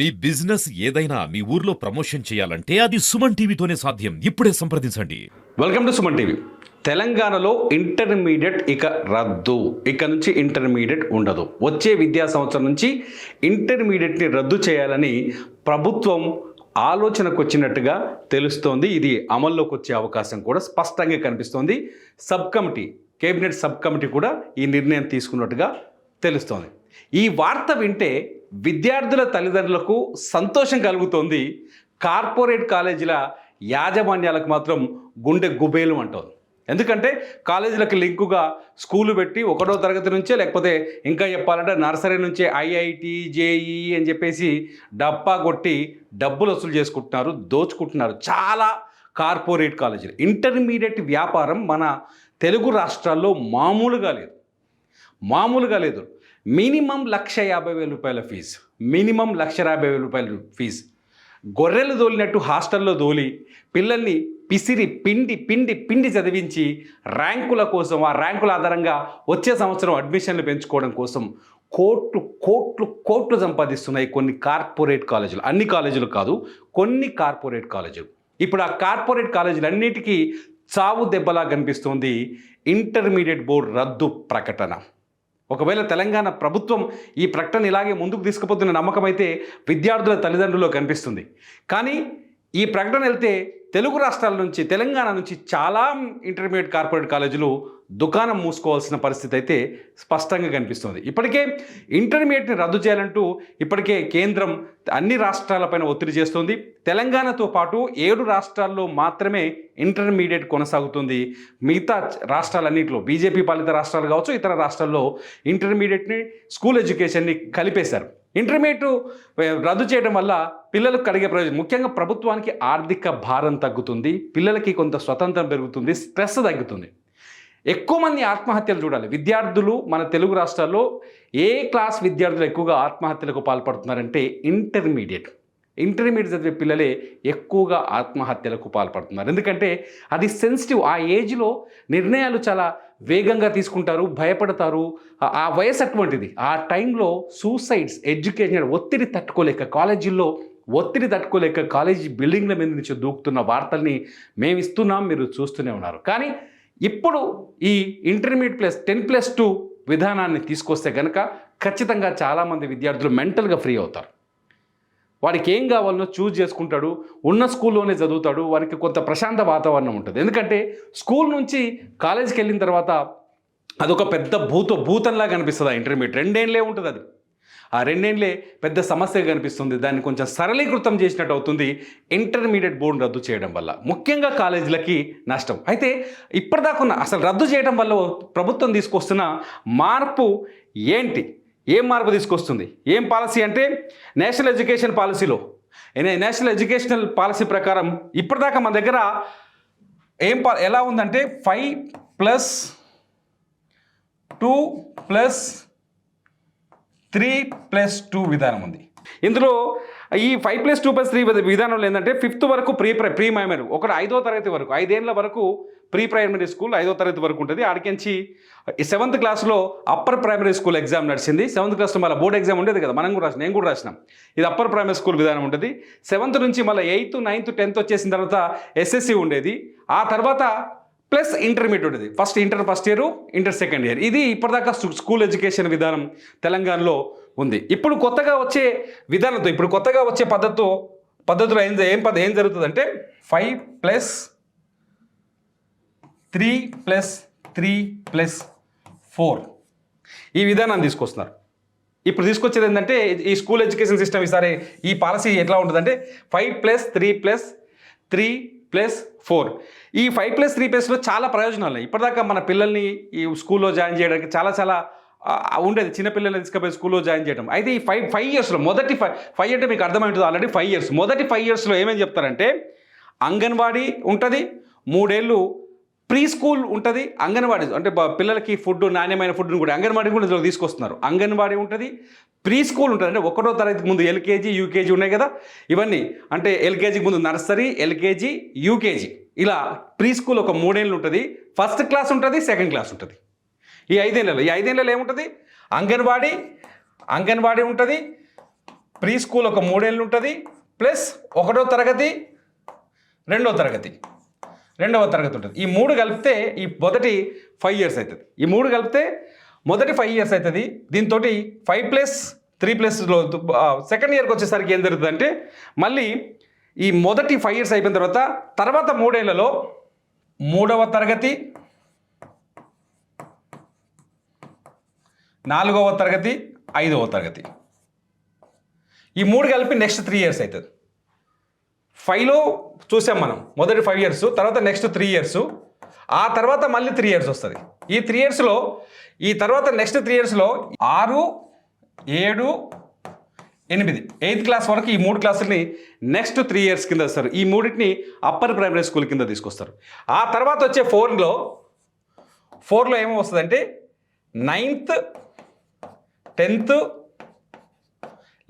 మీ business ఏదైనా మీ ఊర్లో promotion చేయాలంటే అది సుమన్ టీవీతోనే సాధ్యం. ఇప్పుడే సంప్రదించండి. Welcome to Suman TV. తెలంగాణలో ఇంటర్మీడియట్ ఇక రద్దు. ఇక నుంచి ఇంటర్మీడియట్ ఉండదు. వచ్చే విద్యా సంవత్సరం నుంచి ఇంటర్మీడియట్ని రద్దు చేయాలని ప్రభుత్వం ఆలోచనకు వచ్చినట్టుగా తెలుస్తోంది. ఇది అమల్లోకి వచ్చే అవకాశం కూడా స్పష్టంగా కనిపిస్తోంది. Sub committee cabinet sub committee కూడా ఈ నిర్ణయం తీసుకున్నట్టుగా తెలుస్తోంది. ఈ వార్త వింటే విద్యార్థుల తల్లిదండ్రులకు సంతోషం కలుగుతోంది. కార్పొరేట్ కాలేజీల యాజమాన్యాలకు మాత్రం గుండె గుబేలు అంటోంది. ఎందుకంటే కాలేజీలకు లింకుగా స్కూలు పెట్టి ఒకటో తరగతి నుంచే లేకపోతే ఇంకా చెప్పాలంటే నర్సరీ నుంచే ఐఐటి జేఈ అని చెప్పేసి డబ్బా కొట్టి డబ్బులు వసూలు చేసుకుంటున్నారు దోచుకుంటున్నారు చాలా కార్పొరేట్ కాలేజీలు. ఇంటర్మీడియట్ వ్యాపారం మన తెలుగు రాష్ట్రాల్లో మామూలుగా లేదు. మామూలుగా లేదు. మినిమం లక్ష యాభై వేల రూపాయల ఫీజు. మినిమం లక్ష యాభై వేల రూపాయల ఫీజు. గొర్రెలు దోలినట్టు హాస్టల్లో దోలి పిల్లల్ని పిసిరి పిండి పిండి పిండి చదివించి ర్యాంకుల కోసం ఆ ర్యాంకుల ఆధారంగా వచ్చే సంవత్సరం అడ్మిషన్లు పెంచుకోవడం కోసం కోట్లు కోట్లు కోట్లు సంపాదిస్తున్నాయి కొన్ని కార్పొరేట్ కాలేజీలు. అన్ని కాలేజీలు కాదు కొన్ని కార్పొరేట్ కాలేజీలు. ఇప్పుడు ఆ కార్పొరేట్ కాలేజీలు అన్నిటికీ చావు దెబ్బలా కనిపిస్తుంది ఇంటర్మీడియట్ బోర్డు రద్దు ప్రకటన. ఒకవేళ తెలంగాణ ప్రభుత్వం ఈ ప్రకటన ఇలాగే ముందుకు తీసుకుపోతున్న నమ్మకం అయితే విద్యార్థుల తల్లిదండ్రుల్లో కనిపిస్తుంది. కానీ ఈ ప్రకటన వెళ్తే తెలుగు రాష్ట్రాల నుంచి తెలంగాణ నుంచి చాలా ఇంటర్మీడియట్ కార్పొరేట్ కాలేజీలు దుకాణం మూసుకోవాల్సిన పరిస్థితి అయితే స్పష్టంగా కనిపిస్తుంది. ఇప్పటికే ఇంటర్మీడియట్ని రద్దు చేయాలంటూ ఇప్పటికే కేంద్రం అన్ని రాష్ట్రాలపైన ఒత్తిడి చేస్తుంది. తెలంగాణతో పాటు ఏడు రాష్ట్రాల్లో మాత్రమే ఇంటర్మీడియట్ కొనసాగుతుంది. మిగతా రాష్ట్రాలన్నింటిలో బీజేపీ పాలిత రాష్ట్రాలు కావచ్చు ఇతర రాష్ట్రాల్లో ఇంటర్మీడియట్ని స్కూల్ ఎడ్యుకేషన్ని కలిపేశారు. ఇంటర్మీడియట్ రద్దు చేయడం వల్ల పిల్లలకు కలిగే ప్రయోజనం. ముఖ్యంగా ప్రభుత్వానికి ఆర్థిక భారం తగ్గుతుంది పిల్లలకి కొంత స్వతంత్రం పెరుగుతుంది స్ట్రెస్ తగ్గుతుంది. ఎక్కువ మంది ఆత్మహత్యలు చూడాలి. విద్యార్థులు మన తెలుగు రాష్ట్రాల్లో ఏ క్లాస్ విద్యార్థులు ఎక్కువగా ఆత్మహత్యలకు పాల్పడుతున్నారంటే ఇంటర్మీడియట్. ఇంటర్మీడియట్ చదివే పిల్లలే ఎక్కువగా ఆత్మహత్యలకు పాల్పడుతున్నారు. ఎందుకంటే అది సెన్సిటివ్ ఆ ఏజ్లో నిర్ణయాలు చాలా వేగంగా తీసుకుంటారు భయపడతారు. ఆ- వయసు అటువంటిది. ఆ టైంలో సూసైడ్స్ ఎడ్యుకేషన్ ఒత్తిడి తట్టుకోలేక కాలేజీల్లో ఒత్తిడి తట్టుకోలేక కాలేజీ బిల్డింగ్ల మీద నుంచి దూకుతున్న వార్తల్ని మేము ఇస్తున్నాం మీరు చూస్తూనే ఉన్నారు. కానీ ఇప్పుడు ఈ intermediate plus ten plus two విధానాన్ని తీసుకొస్తే కనుక ఖచ్చితంగా చాలామంది విద్యార్థులు మెంటల్గా ఫ్రీ అవుతారు. వాడికి ఏం కావాలనో చూజ్ చేసుకుంటాడు ఉన్న స్కూల్లోనే చదువుతాడు వారికి కొంత ప్రశాంత వాతావరణం ఉంటుంది. ఎందుకంటే స్కూల్ నుంచి కాలేజీకి వెళ్ళిన తర్వాత అదొక పెద్ద భూత భూతంలా కనిపిస్తుంది ఆ ఇంటర్మీడియట్. రెండేళ్ళే ఉంటుంది అది. ఆ రెండేళ్ళే పెద్ద సమస్యగా కనిపిస్తుంది. దాన్ని కొంచెం సరళీకృతం చేసినట్టు అవుతుంది ఇంటర్మీడియట్ బోర్డు రద్దు చేయడం వల్ల. ముఖ్యంగా కాలేజీలకి నష్టం. అయితే ఇప్పటిదాకా ఉన్న అసలు రద్దు చేయడం వల్ల ప్రభుత్వం తీసుకొస్తున్న మార్పు ఏంటి? ఏం మార్పు తీసుకొస్తుంది? ఏం పాలసీ అంటే నేషనల్ ఎడ్యుకేషన్ పాలసీలో. నేషనల్ ఎడ్యుకేషనల్ పాలసీ ప్రకారం ఇప్పటిదాకా మన దగ్గర ఏం పా ఎలా ఉందంటే five plus two plus three plus two విధానం ఉంది. ఇందులో ఈ five plus two plus three విధానంలో ఏంటంటే ఫిఫ్త్ వరకు ప్రీ ప్రై ప్రీ మైమరీ ఒకటి ఐదో తరగతి వరకు ఐదేళ్ళ వరకు ప్రీ ప్రైమరీ స్కూల్ ఐదో తరగతి వరకు ఉంటుంది. ఆడికించి సెవెంత్ క్లాస్లో అప్పర్ ప్రైమరీ స్కూల్ ఎగ్జామ్ నడిచింది. సెవెంత్ క్లాస్లో మళ్ళీ బోర్డ్ ఎగ్జామ్ ఉండేది కదా మనం కూడా రాసిన నేను కూడా రాసినాం. ఇది అప్పర్ ప్రైమరీ స్కూల్ విధానం ఉంటుంది. సెవెంత్ నుంచి మళ్ళీ ఎయిత్ నైన్త్ టెన్త్ వచ్చేసిన తర్వాత ఎస్ఎస్సి ఉండేది. ఆ తర్వాత ప్లస్ ఇంటర్మీడియట్ ఉండేది. First inter first year inter second year ఇది ఇప్పటిదాకా స్కూల్ ఎడ్యుకేషన్ విధానం తెలంగాణలో ఉంది. ఇప్పుడు కొత్తగా వచ్చే విధానంతో ఇప్పుడు కొత్తగా వచ్చే పద్ధతితో పద్ధతిలో ఏం ఏం పద్ధ ఏం జరుగుతుందంటే five plus three plus three plus four ఈ విధానాన్ని తీసుకొస్తున్నారు. ఇప్పుడు తీసుకొచ్చేది ఏంటంటే ఈ స్కూల్ ఎడ్యుకేషన్ సిస్టమ్ ఈసారి ఈ పాలసీ ఎట్లా ఉంటుందంటే five plus three plus three plus four ఈ ఫైవ్ ప్లస్ త్రీ ప్లస్లో చాలా ప్రయోజనాలు ఉన్నాయి. ఇప్పటిదాకా మన పిల్లల్ని ఈ స్కూల్లో జాయిన్ చేయడానికి చాలా చాలా ఉండేది. చిన్న తీసుకుపోయి స్కూల్లో జాయిన్ చేయడం అయితే ఈ ఫైవ్ ఫైవ్ ఇయర్స్లో మొదటి ఫైవ్ ఫైవ్ అంటే మీకు అర్థమవుతుంది ఆల్రెడీ ఫైవ్ ఇయర్స్. మొదటి ఫైవ్ ఇయర్స్లో ఏమేమి చెప్తారంటే అంగన్వాడీ ఉంటుంది మూడేళ్ళు ప్రీ స్కూల్ ఉంటుంది అంగన్వాడీ అంటే పిల్లలకి ఫుడ్ నాణ్యమైన ఫుడ్ని కూడా అంగన్వాడీ కూడా ఇందులో తీసుకొస్తున్నారు. అంగన్వాడీ ఉంటుంది ప్రీ స్కూల్ ఉంటుంది. అంటే ఒకటో తరగతి ముందు ఎల్కేజీ యూకేజీ ఉన్నాయి కదా? ఇవన్నీ అంటే ఎల్కేజీకి ముందు నర్సరీ ఎల్కేజీ యూకేజీ. ఇలా ప్రీ స్కూల్ ఒక మూడేళ్ళు ఉంటుంది ఫస్ట్ క్లాస్ ఉంటుంది సెకండ్ క్లాస్ ఉంటుంది. ఈ ఐదేళ్ళలో ఈ ఐదేళ్ళలో ఏముంటుంది? అంగన్వాడీ అంగన్వాడీ ఉంటుంది ప్రీ స్కూల్ ఒక మూడేళ్ళు ఉంటుంది ప్లస్ ఒకటో తరగతి రెండో తరగతి రెండవ తరగతి ఉంటుంది. ఈ మూడు కలిపితే ఈ మొదటి ఫైవ్ ఇయర్స్ అవుతుంది ఈ మూడు కలిపితే మొదటి ఫైవ్ ఇయర్స్ అవుతుంది దీంతో ఫైవ్ ప్లస్ త్రీ ప్లస్లో సెకండ్ ఇయర్కి వచ్చేసరికి ఏం జరుగుతుంది అంటే మళ్ళీ ఈ మొదటి ఫైవ్ ఇయర్స్ అయిపోయిన తర్వాత తర్వాత మూడేళ్ళలో మూడవ తరగతి నాలుగవ తరగతి ఐదవ తరగతి. ఈ మూడు కలిపి నెక్స్ట్ త్రీ ఇయర్స్ అవుతుంది ఫైవ్లో చూసాం మనం మొదటి ఫైవ్ ఇయర్స్ తర్వాత నెక్స్ట్ త్రీ ఇయర్స్ ఆ తర్వాత మళ్ళీ త్రీ ఇయర్స్ వస్తుంది. ఈ త్రీ ఇయర్స్లో ఈ తర్వాత నెక్స్ట్ త్రీ ఇయర్స్లో ఆరు ఏడు ఎనిమిది. ఎయిత్ క్లాస్ వరకు ఈ మూడు క్లాసుల్ని నెక్స్ట్ త్రీ ఇయర్స్ కింద వస్తారు. ఈ మూడింటిని అప్పర్ ప్రైమరీ స్కూల్ కింద తీసుకొస్తారు. ఆ తర్వాత వచ్చే ఫోర్లో ఫోర్లో ఏమో వస్తుందంటే నైన్త్ టెన్త్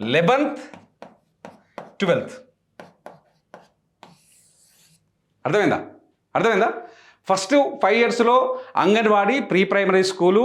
లెవెన్త్ ట్వెల్త్. అర్థమైందా? అర్థమైందా? ఫస్ట్ ఫైవ్ ఇయర్స్లో అంగన్వాడీ ప్రీ ప్రైమరీ స్కూలు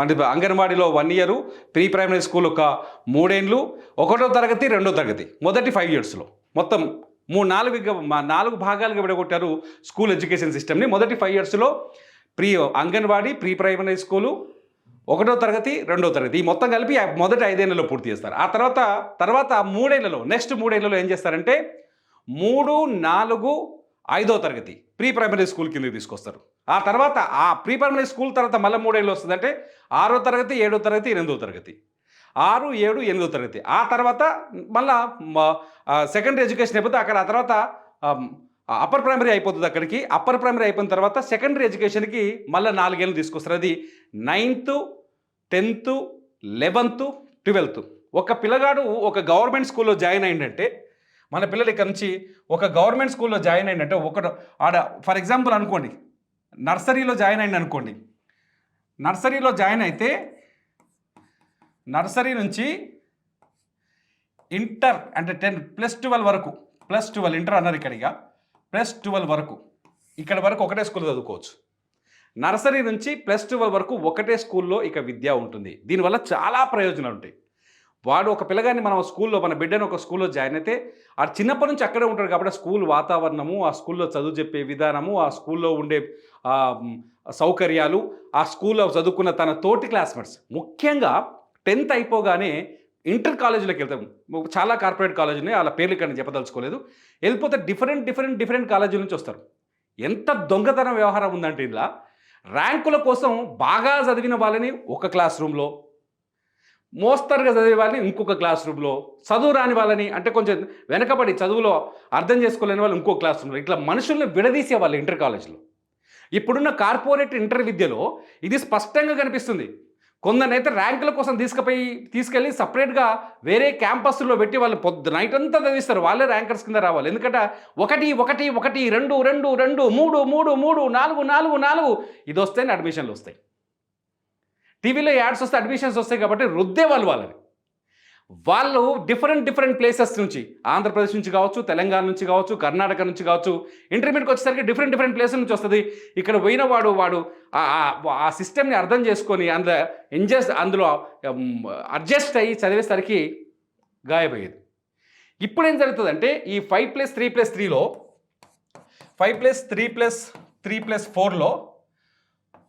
అంటే అంగన్వాడీలో one year pre primary school ఒక మూడేండ్లు ఒకటో తరగతి రెండో తరగతి మొదటి ఫైవ్ ఇయర్స్లో. మొత్తం మూడు నాలుగు మా నాలుగు భాగాలుగా విడగొట్టారు స్కూల్ ఎడ్యుకేషన్ సిస్టమ్ని. మొదటి ఫైవ్ ఇయర్స్లో pre anganwadi pre primary school ఒకటో తరగతి రెండో తరగతి. ఈ మొత్తం కలిపి మొదటి ఐదేళ్ళలో పూర్తి చేస్తారు. ఆ తర్వాత తర్వాత మూడేళ్ళలో నెక్స్ట్ మూడేళ్ళలో ఏం చేస్తారంటే మూడు నాలుగు ఐదో తరగతి ప్రీ ప్రైమరీ స్కూల్ కిందకి తీసుకొస్తారు. ఆ తర్వాత ఆ ప్రీ ప్రైమరీ స్కూల్ తర్వాత మళ్ళీ మూడేళ్ళు వస్తుందంటే ఆరో తరగతి ఏడో తరగతి ఎనిమిదో తరగతి. ఆరు ఏడు ఎనిమిదో తరగతి. ఆ తర్వాత మళ్ళా సెకండరీ ఎడ్యుకేషన్ అయిపోతే అక్కడ ఆ తర్వాత అప్పర్ ప్రైమరీ అయిపోతుంది అక్కడికి. అప్పర్ ప్రైమరీ అయిపోయిన తర్వాత సెకండరీ ఎడ్యుకేషన్కి మళ్ళీ నాలుగేళ్ళు తీసుకొస్తారు. అది నైన్త్ టెన్త్ లెవెన్త్ ట్వెల్త్ ఒక పిల్లగాడు ఒక గవర్నమెంట్ స్కూల్లో జాయిన్ అయిందంటే మన పిల్లలు ఇక్కడ నుంచి ఒక గవర్నమెంట్ స్కూల్లో జాయిన్ అయిందంటే ఒక ఆడ ఫర్ ఎగ్జాంపుల్ అనుకోండి నర్సరీలో జాయిన్ అయింది అనుకోండి. నర్సరీలో జాయిన్ అయితే నర్సరీ నుంచి ఇంటర్ అంటే టెన్ ప్లస్ ట్వెల్వ్ వరకు ప్లస్ ట్వెల్వ్ ఇంటర్ అన్నారు ఇక్కడిగా ప్లస్ ట్వెల్వ్ వరకు. ఇక్కడ వరకు ఒకటే స్కూల్ చదువుకోవచ్చు. నర్సరీ నుంచి ప్లస్ ట్వెల్వ్ వరకు ఒకటే స్కూల్లో ఇక విద్య ఉంటుంది. దీనివల్ల చాలా ప్రయోజనాలు ఉంటాయి. వాడు ఒక పిల్లగాన్ని మనం స్కూల్లో మన బిడ్డను ఒక స్కూల్లో జాయిన్ అయితే ఆ చిన్నప్పటి నుంచి అక్కడే ఉంటాడు కాబట్టి స్కూల్ వాతావరణము ఆ స్కూల్లో చదువు చెప్పే విధానము ఆ స్కూల్లో ఉండే సౌకర్యాలు ఆ స్కూల్లో చదువుకున్న తన తోటి క్లాస్మేట్స్. ముఖ్యంగా టెన్త్ అయిపోగానే ఇంటర్ కాలేజీలోకి వెళ్తాం. చాలా కార్పొరేట్ కాలేజ్ ఉన్నాయి వాళ్ళ పేర్లు ఇక్కడ చెప్పదలుచుకోలేదు. వెళ్ళిపోతే డిఫరెంట్ డిఫరెంట్ డిఫరెంట్ కాలేజీల నుంచి వస్తారు. ఎంత దొంగతనం వ్యవహారం ఉందంటే ఇలా ర్యాంకుల కోసం బాగా చదివిన వాళ్ళని ఒక క్లాస్ రూమ్లో మోస్తరుగా చదివే వాళ్ళని ఇంకొక క్లాస్ రూమ్లో చదువు రాని వాళ్ళని అంటే కొంచెం వెనకబడి చదువులో అర్థం చేసుకోలేని వాళ్ళు ఇంకో క్లాస్ రూమ్లో. ఇట్లా మనుషుల్ని విడదీసే వాళ్ళు ఇంటర్ కాలేజ్లో. ఇప్పుడున్న కార్పొరేట్ ఇంటర్ విద్యలో ఇది స్పష్టంగా కనిపిస్తుంది. కొందరైతే ర్యాంకుల కోసం తీసుకుపోయి తీసుకెళ్ళి సపరేట్గా వేరే క్యాంపస్లో పెట్టి వాళ్ళు పొద్దు నైట్ అంతా చదివిస్తారు. వాళ్ళే ర్యాంకర్స్ కింద రావాలి. ఎందుకంటే ఒకటి ఒకటి ఒకటి రెండు రెండు రెండు మూడు మూడు మూడు నాలుగు నాలుగు నాలుగు ఇది వస్తేనే అడ్మిషన్లు వస్తాయి. టీవీలో యాడ్స్ వస్తే అడ్మిషన్స్ వస్తాయి కాబట్టి రుద్దే వాళ్ళు వాళ్ళని. వాళ్ళు డిఫరెంట్ డిఫరెంట్ ప్లేసెస్ నుంచి ఆంధ్రప్రదేశ్ నుంచి కావచ్చు తెలంగాణ నుంచి కావచ్చు కర్ణాటక నుంచి కావచ్చు ఇంటర్మీడియట్కి వచ్చేసరికి డిఫరెంట్ డిఫరెంట్ ప్లేసెస్ నుంచి వస్తుంది. ఇక్కడ పోయిన వాడు వాడు ఆ- ఆ- సిస్టమ్ని అర్థం చేసుకొని అందులో ఎంజెస్ అందులో అడ్జస్ట్ అయ్యి చదివేసరికి గాయపోయేది ఇప్పుడు ఏం జరుగుతుందంటే ఈ ఫైవ్ ప్లస్ త్రీ ప్లస్ త్రీలో five plus three plus three plus ఫోర్లో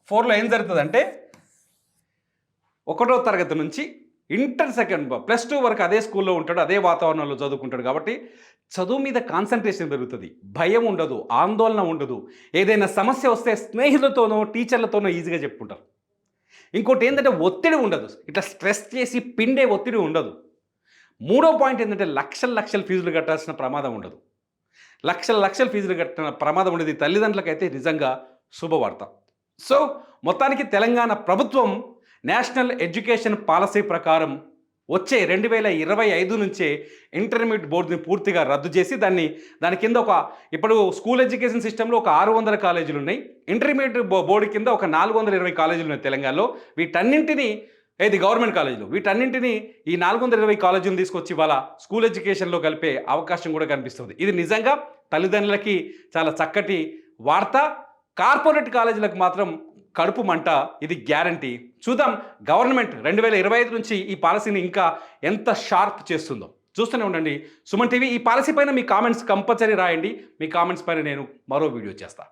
ఫోర్లో ఏం జరుగుతుందంటే ఒకటో తరగతి నుంచి ఇంటర్ సెకండ్ ప్లస్ టూ వరకు అదే స్కూల్లో ఉంటాడు అదే వాతావరణంలో చదువుకుంటాడు కాబట్టి చదువు మీద కాన్సన్ట్రేషన్ పెరుగుతుంది. భయం ఉండదు ఆందోళన ఉండదు. ఏదైనా సమస్య వస్తే స్నేహితులతోనో టీచర్లతోనో ఈజీగా చెప్పుకుంటారు. ఇంకోటి ఏంటంటే ఒత్తిడి ఉండదు. ఇట్లా స్ట్రెస్ చేసి పిండే ఒత్తిడి ఉండదు. మూడో పాయింట్ ఏంటంటే లక్షల లక్షల ఫీజులు కట్టాల్సిన ప్రమాదం ఉండదు. లక్షల లక్షల ఫీజులు కట్టిన ప్రమాదం ఉండేది. తల్లిదండ్రులకైతే నిజంగా శుభవార్త. సో మొత్తానికి తెలంగాణ ప్రభుత్వం నేషనల్ ఎడ్యుకేషన్ పాలసీ ప్రకారం వచ్చే రెండు వేల ఇరవై ఐదు నుంచే ఇంటర్మీడియట్ బోర్డుని పూర్తిగా రద్దు చేసి దాన్ని దాని కింద ఒక ఇప్పుడు స్కూల్ ఎడ్యుకేషన్ సిస్టంలో ఒక ఆరు వందల కాలేజీలు ఉన్నాయి. ఇంటర్మీడియట్ బో- బోర్డు కింద ఒక నాలుగు వందల ఇరవై కాలేజీలు ఉన్నాయి తెలంగాణలో. వీటన్నింటినీ ఏది గవర్నమెంట్ కాలేజీలు వీటన్నింటినీ ఈ నాలుగు వందల ఇరవై కాలేజీలు తీసుకొచ్చి వాళ్ళ స్కూల్ ఎడ్యుకేషన్లో కలిపే అవకాశం కూడా కనిపిస్తుంది. ఇది నిజంగా తల్లిదండ్రులకి చాలా చక్కటి వార్త. కార్పొరేట్ కాలేజీలకు మాత్రం కడుపు మంట ఇది గ్యారంటీ. చూద్దాం గవర్నమెంట్ రెండు వేల ఇరవై ఐదు నుంచి ఈ పాలసీని ఇంకా ఎంత షార్ప్ చేస్తుందో. చూస్తూనే ఉండండి. సుమన్ టీవీ ఈ పాలసీ పైన మీ కామెంట్స్ కంపల్సరీ రాయండి. మీ కామెంట్స్ పైన నేను మరో వీడియో చేస్తాను